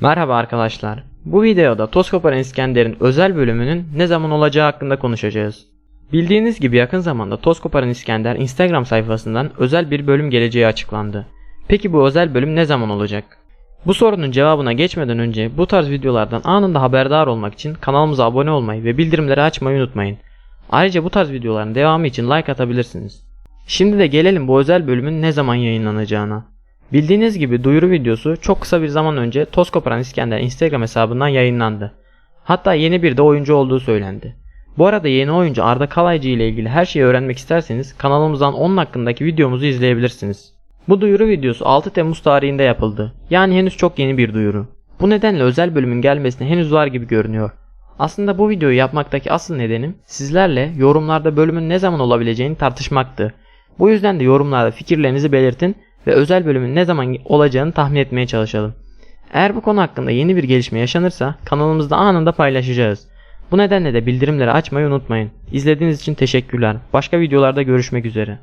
Merhaba arkadaşlar. Bu videoda Toz Koparan İskender'in özel bölümünün ne zaman olacağı hakkında konuşacağız. Bildiğiniz gibi yakın zamanda Toz Koparan İskender Instagram sayfasından özel bir bölüm geleceği açıklandı. Peki bu özel bölüm ne zaman olacak? Bu sorunun cevabına geçmeden önce bu tarz videolardan anında haberdar olmak için kanalımıza abone olmayı ve bildirimleri açmayı unutmayın. Ayrıca bu tarz videoların devamı için like atabilirsiniz. Şimdi de gelelim bu özel bölümün ne zaman yayınlanacağına. Bildiğiniz gibi duyuru videosu çok kısa bir zaman önce Toz İskender Instagram hesabından yayınlandı. Hatta yeni bir de oyuncu olduğu söylendi. Bu arada yeni oyuncu Arda Kalaycı ile ilgili her şeyi öğrenmek isterseniz kanalımızdan onun hakkındaki videomuzu izleyebilirsiniz. Bu duyuru videosu 6 Temmuz tarihinde yapıldı. Yani henüz çok yeni bir duyuru. Bu nedenle özel bölümün gelmesine henüz var gibi görünüyor. Aslında bu videoyu yapmaktaki asıl nedenim sizlerle yorumlarda bölümün ne zaman olabileceğini tartışmaktı. Bu yüzden de yorumlarda fikirlerinizi belirtin ve özel bölümün ne zaman olacağını tahmin etmeye çalışalım. Eğer bu konu hakkında yeni bir gelişme yaşanırsa kanalımızda anında paylaşacağız. Bu nedenle de bildirimleri açmayı unutmayın. İzlediğiniz için teşekkürler. Başka videolarda görüşmek üzere.